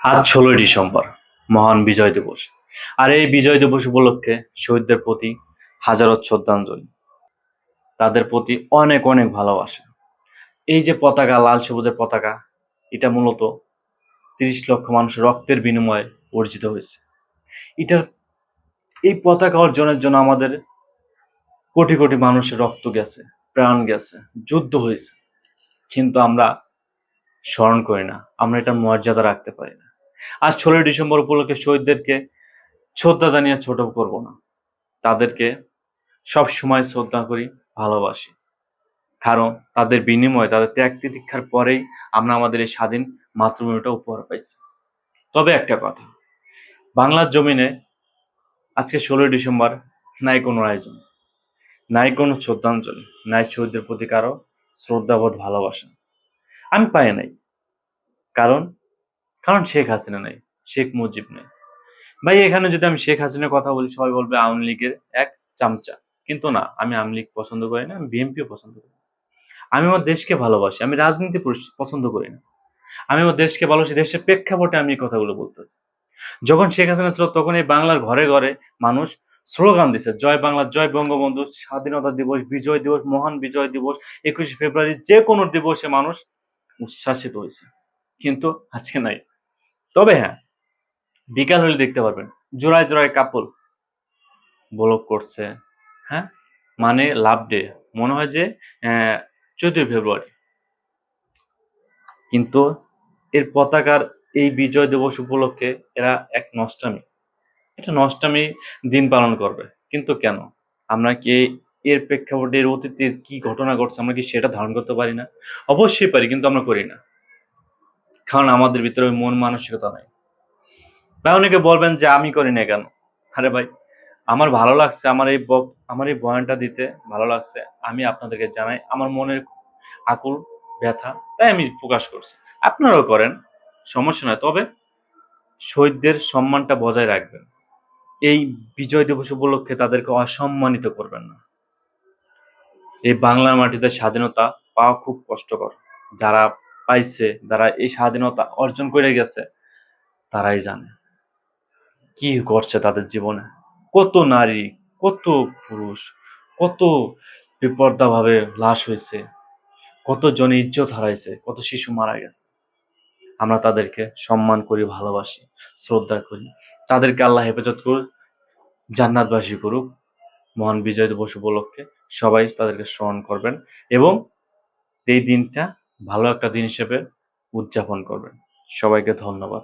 আজ ষোলোই ডিসেম্বর, মহান বিজয় দিবস। আর এই বিজয় দিবস উপলক্ষে শহীদদের প্রতি হাজারো শ্রদ্ধাঞ্জলি। তাদের প্রতি অনেক অনেক ভালোবাসা। এই যে পতাকা, লাল সবুজের পতাকা, এটা মূলত তিরিশ লক্ষ মানুষ রক্তের বিনিময়ে অর্জিত হয়েছে। এটার, এই পতাকা অর্জনের জন্য আমাদের কোটি কোটি মানুষের রক্ত গেছে, প্রাণ গেছে, যুদ্ধ হয়েছে। কিন্তু আমরা স্মরণ করি না, আমরা এটার মর্যাদা রাখতে পারি না। আজ ষোলোই ডিসেম্বর উপলক্ষে শহীদদেরকে শ্রদ্ধা জানিয়ে ছোট করব না। তাদেরকে সব সময় শ্রদ্ধা করি, ভালোবাসি। কারণ তাদের বিনিময়ে, তাদের ত্যাগ তিতিক্ষার পরেই আমরা আমাদের এই স্বাধীন মাতৃভূমিটা উপহার পাইছি। তবে একটা কথা, বাংলার জমিনে আজকে ষোলোই ডিসেম্বর নাই কোনো আয়োজন নাই কোনো শ্রদ্ধাঞ্জলি নাই শহীদদের প্রতি কারও শ্রদ্ধাবোধ, ভালোবাসা আমি পাই নাই। কারণ কারণ শেখ হাসিনা নাই, শেখ মুজিব নাই। ভাই, এখানে যদি আমি শেখ হাসিনার কথা বলি, সবাই বলবে আওয়ামী লীগের এক চামচা। কিন্তু না, আমি আওয়ামী লীগ পছন্দ করি না, আমি বিএনপিও পছন্দ করি আমি আমার দেশকে ভালোবাসি, আমি রাজনীতি পছন্দ করি না। আমি আমার দেশকে ভালোবাসি, দেশের প্রেক্ষাপটে আমি এই কথাগুলো বলতেছি। যখন শেখ হাসিনা ছিল, তখন এই বাংলার ঘরে ঘরে মানুষ স্লোগান দিছে, জয় বাংলা, জয় বঙ্গবন্ধু, স্বাধীনতা দিবস, বিজয় দিবস, মহান বিজয় দিবস, একুশে ফেব্রুয়ারি যে কোনো দিবসে মানুষ উচ্ছ্বাসিত হয়েছে। কিন্তু আজকে নাই। তবে হ্যাঁ বিকাল হলে দেখতে পারবেন। জোড়ায় জোড়ায় কাপল ব্লক করছে হ্যাঁ? মানে লাভ ডে। মনে হয় যে চোদ্দই ফেব্রুয়ারি। কিন্তু এর পতাকার এই বিজয় দিবস উপলক্ষে এরা এক নষ্টামি। এটা নষ্টামি দিন পালন করবে। কিন্তু কেন? আমরা কি এর প্রেক্ষাপটে এর অতীতে কি ঘটনা ঘটছে আমরা কি সেটা ধারণ করতে পারি না? অবশ্যই পারি, কিন্তু আমরা করি না। কারণ আমাদের ভিতরে ওই মন মানসিকতা নাই। বা অনেকে বলবেন যে আমি করি না কেন? আরে ভাই, আমার ভালো লাগছে, আমার এই আমার এই বয়ানটা দিতে ভালো লাগছে, আমি আপনাদেরকে জানাই, আমার মনের আকুল, ব্যথা, তাই আমি প্রকাশ করছি। আপনারাও করেন, সমস্যা নয় তবে শহীদদের সম্মানটা বজায় রাখবেন। এই বিজয় দিবস উপলক্ষে তাদেরকে অসম্মানিত করবেন না। এই বাংলার মাটিতে স্বাধীনতা পাওয়া খুব কষ্টকর। যারা পাইছে, যারা এই স্বাধীনতা অর্জন করে গেছে, তারাই জানে কি করছে তাদের জীবনে। কত নারী, কত পুরুষ, কত বিপর্দা ভাবে লাশ হয়েছে, কত জন ইজ্জত হারাইছে, কত শিশু মারা গেছে। আমরা তাদেরকে সম্মান করি, ভালোবাসি, শ্রদ্ধা করি। তাদেরকে আল্লাহ হেফাজত করুক, জান্নাতবাসী করুক, মহান বিজয় দিবস উপলক্ষে সবাই তাদেরকে স্মরণ করবেন এবং এই দিনটা ভালো একটা দিন হিসেবে উদযাপন করবেন। সবাইকে ধন্যবাদ।